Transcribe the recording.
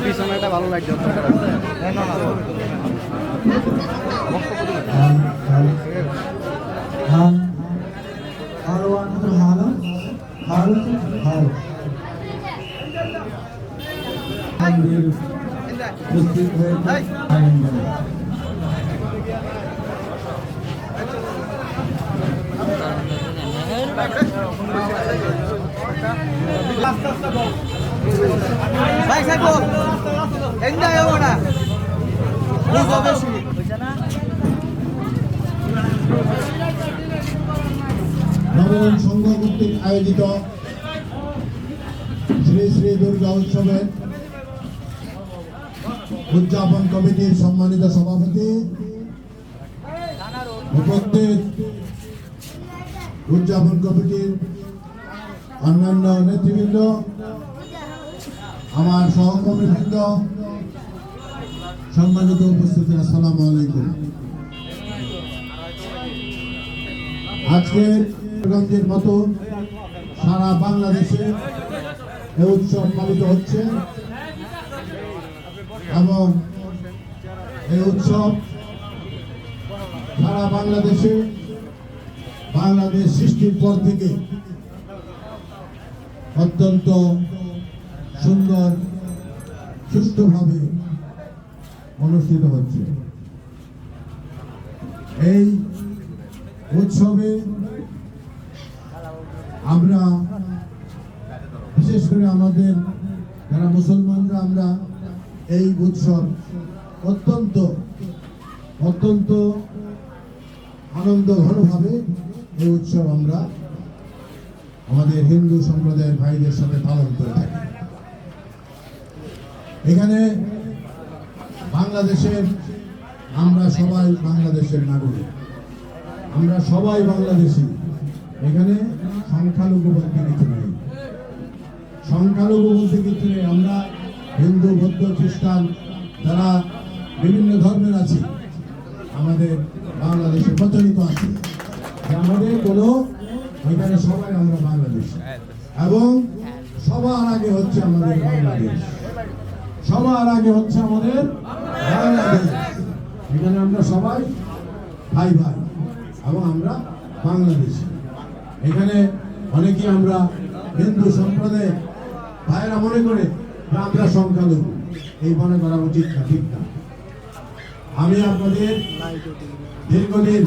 পিছনেটা ভালো লাগছে উপস্থিত হয়েছে ভাই সাহেব এন্ডা বেশি নবগণ সংঘ কর্তৃক আয়োজিত শ্রী শ্রী দুর্গা উৎসবের উদযাপন কমিটির সম্মানিত সভাপতি উপস্থিত উদযাপন কমিটির অন্যান্য নেতৃবৃন্দ, আমার সহকর্মীবৃন্দ, সম্মানিত উপস্থিতি আসসালামু আলাইকুম। আজকের মতো সারা বাংলাদেশে এ উৎসব পালিত হচ্ছে এবং এই উৎসব সারা বাংলাদেশে বাংলাদেশ সৃষ্টির পর থেকে অত্যন্ত সুন্দর, সুষ্ঠুভাবে অনুষ্ঠিত হচ্ছে। এই উৎসবে আমরা, বিশেষ করে আমাদের যারা মুসলমানরা, আমরা এই উৎসব অত্যন্ত অত্যন্ত আনন্দ ঘনভাবে এই উৎসব আমরা আমাদের হিন্দু সম্প্রদায়ের ভাইদের সাথে পালন করে থাকি। এখানে বাংলাদেশের আমরা সবাই বাংলাদেশের নাগরিক। আমরা সবাই বাংলাদেশি। এখানে সংখ্যালঘু বলতে কিছু নেই। সংখ্যালঘু বলতে কিছু নেই। আমরা হিন্দু, বৌদ্ধ, খ্রিস্টান যারা বিভিন্ন ধর্মের আছি, আমাদের বাংলাদেশে প্রচলিত আছে। আমাদের কোনো, এখানে সবাই আমরা বাংলাদেশ। এবং সবার আগে হচ্ছে আমাদের বাংলাদেশ। সবার আগে হচ্ছে আমাদের বাংলাদেশ। এখানে আমরা সবাই ভাই ভাই, এবং আমরা বাংলাদেশি। এখানে অনেকেই আমরা হিন্দু সম্প্রদায়ের ভাইয়েরা মনে করে যে আমরা সংখ্যালঘু। এই মনে করা উচিত না, ঠিক না। আমি আপনাদের দীর্ঘদিন